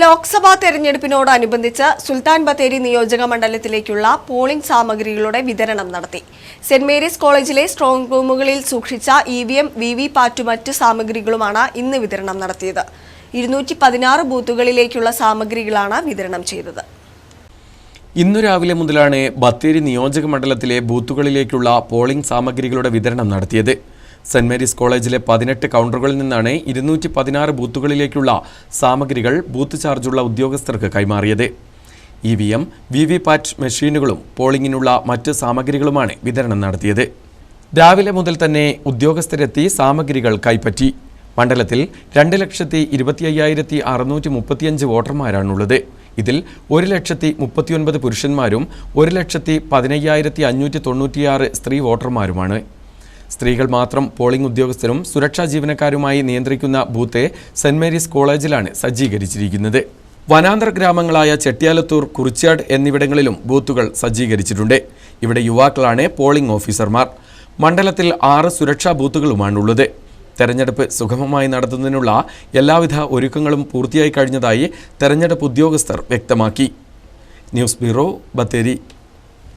ലോക്സഭാ തെരഞ്ഞെടുപ്പിനോടനുബന്ധിച്ച് സുൽത്താൻ ബത്തേരി നിയോജക മണ്ഡലത്തിലേക്കുള്ള പോളിംഗ് സാമഗ്രികളുടെ വിതരണം നടത്തി. സെന്റ് മേരീസ് കോളേജിലെ സ്ട്രോങ് റൂമുകളിൽ സൂക്ഷിച്ച E V M V V PAT മറ്റ് സാമഗ്രികളുമാണ് ഇന്ന് വിതരണം നടത്തിയത്. ഇരുന്നൂറ്റി പതിനാറ് ബൂത്തുകളിലേക്കുള്ള സാമഗ്രികളാണ് വിതരണം ചെയ്തത്. ഇന്നു രാവിലെ മുതലാണ് ബത്തേരി നിയോജക മണ്ഡലത്തിലെ ബൂത്തുകളിലേക്കുള്ള പോളിംഗ് സാമഗ്രികളുടെ വിതരണം നടത്തിയത്. സെന്റ് മേരീസ് കോളേജിലെ പതിനെട്ട് കൗണ്ടറുകളിൽ നിന്നാണ് ഇരുന്നൂറ്റി പതിനാറ് ബൂത്തുകളിലേക്കുള്ള സാമഗ്രികൾ ബൂത്ത് ചാർജുള്ള ഉദ്യോഗസ്ഥർക്ക് കൈമാറിയത്. E V M V V PAT മെഷീനുകളും പോളിംഗിനുള്ള മറ്റ് സാമഗ്രികളുമാണ് വിതരണം നടത്തിയത്. രാവിലെ മുതൽ തന്നെ ഉദ്യോഗസ്ഥരെത്തി സാമഗ്രികൾ കൈപ്പറ്റി. മണ്ഡലത്തിൽ രണ്ട് ലക്ഷത്തി ഇരുപത്തി അയ്യായിരത്തി അറുന്നൂറ്റി മുപ്പത്തിയഞ്ച് വോട്ടർമാരാണുള്ളത്. ഇതിൽ ഒരു ലക്ഷത്തി മുപ്പത്തിയൊൻപത് പുരുഷന്മാരും ഒരു ലക്ഷത്തി പതിനയ്യായിരത്തി അഞ്ഞൂറ്റി തൊണ്ണൂറ്റിയാറ് സ്ത്രീ വോട്ടർമാരുമാണ്. സ്ത്രീകൾ മാത്രം പോളിംഗ് ഉദ്യോഗസ്ഥരും സുരക്ഷാ ജീവനക്കാരുമായി നിയന്ത്രിക്കുന്ന ബൂത്തെ സെന്റ് മേരീസ് കോളേജിലാണ് സജ്ജീകരിച്ചിരിക്കുന്നത്. വനാന്തർ ഗ്രാമങ്ങളായ ചെട്ടിയാലത്തൂർ കുറിച്ചാട് എന്നിവിടങ്ങളിലും ബൂത്തുകൾ സജ്ജീകരിച്ചിട്ടുണ്ട്. ഇവിടെ യുവാക്കളാണ് പോളിംഗ് ഓഫീസർമാർ. മണ്ഡലത്തിൽ ആറ് സുരക്ഷാ ബൂത്തുകളുമാണുള്ളത്. തെരഞ്ഞെടുപ്പ് സുഗമമായി നടത്തുന്നതിനുള്ള എല്ലാവിധ ഒരുക്കങ്ങളും പൂർത്തിയായി കഴിഞ്ഞതായി തെരഞ്ഞെടുപ്പ് ഉദ്യോഗസ്ഥർ വ്യക്തമാക്കി. News bureau Bathery.